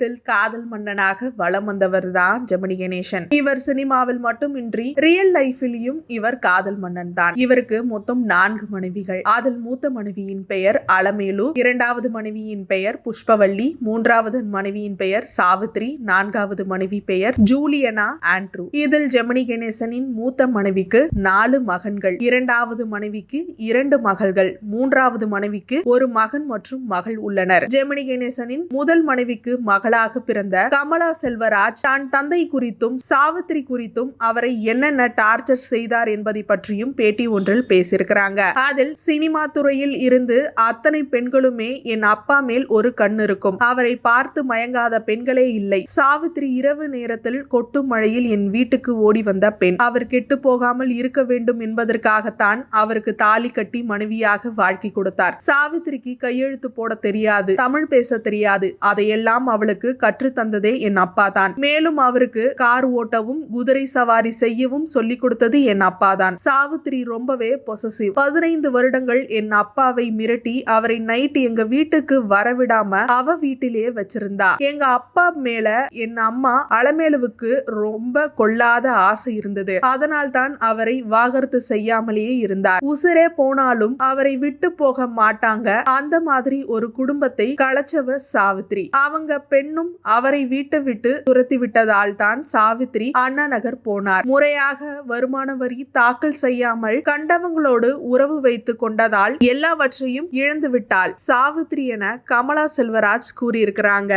வீட்டில் காதல் மன்னனாக வளம் வந்தவர் தான் ஜெமினி கணேசன். இவர் சினிமாவில் மட்டுமின்றி ரியல் லைஃபிலும் இவர் காதல் மன்னன் தான் இவருக்கு மொத்தம் நான்கு மனைவிகள். அதில் மூத்த மனைவியின் பெயர் அலமேலு இரண்டாவது மனைவியின் பெயர் புஷ்பவள்ளி மூன்றாவது மனைவியின் பெயர் சாவித்ரி நான்காவது மனைவி பெயர் ஜூலியனா ஆண்ட்ரூ. இதில் ஜெமினி கணேசனின் மூத்த மனைவிக்கு நாலு மகன்கள். இரண்டாவது மனைவிக்கு இரண்டு மகள்கள். மூன்றாவது மனைவிக்கு ஒரு மகன் மற்றும் மகள் உள்ளனர். ஜெமினி கணேசனின் முதல் மனைவிக்கு மகள் மகளாக பிறந்த கமலா செல்வராஜ் தான் தந்தை குறித்தும் சாவித்திரி குறித்தும் அவரை என்னென்ன டார்ச்சர் செய்தார் என்பதை பற்றியும் பேட்டி ஒன்றில் பேசியிருக்கிறாங்க. அதில் சினிமா துறையில் இருந்து அத்தனை பெண்களுமே என் அப்பா மேல் ஒரு கண் இருக்கும். அவரை பார்த்து மயங்காத பெண்களே இல்லை. சாவித்திரி இரவு நேரத்தில் கொட்டும் மழையில் என் வீட்டுக்கு ஓடி வந்த பெண். அவர் கெட்டு போகாமல் இருக்க வேண்டும் என்பதற்காகத்தான் அவருக்கு தாலி கட்டி மனைவியாக வாழ்க்கை கொடுத்தார். சாவித்திரிக்கு கையெழுத்து போட தெரியாது தமிழ் பேச தெரியாது. அதையெல்லாம் அவளுக்கு கற்றுத் தந்ததே என் அப்பா தான் மேலும் அவருக்கு கார் ஓட்டவும் குதிரை சவாரி செய்யவும் சொல்லிக் கொடுத்தது என் அப்பா தான் சாவித்திரி ரொம்பவே பொசசிவ் பதினைந்து வருடங்கள் என் அப்பாவை மிரட்டி அவரை நைட் எங்க வீட்டுக்கு வரவிடாம அவ வீட்டிலேயே வச்சிருந்தா. எங்க அப்பா மேல என் அம்மா அலமேலுவுக்கு ரொம்ப கொள்ளாத ஆசை இருந்தது. அதனால் தான் அவரை வாகரத்து செய்யாமலேயே இருந்தார். உசிரே போனாலும் அவரை விட்டு போக மாட்டாங்க. அந்த மாதிரி ஒரு குடும்பத்தை களைச்சவ சாவித்திரி. அவங்க பெண் பெண்ணும் அவரை வீட்டை விட்டு துரத்தி விட்டதால் தான் சாவித்ரி அண்ணா நகர் போனார். முறையாக வருமான வரி தாக்கல் செய்யாமல் கண்டவங்களோடு உறவு வைத்து கொண்டதால் எல்லாவற்றையும் இழந்து விட்டாள் சாவித்ரி என கமலா செல்வராஜ் கூறியிருக்கிறாங்க.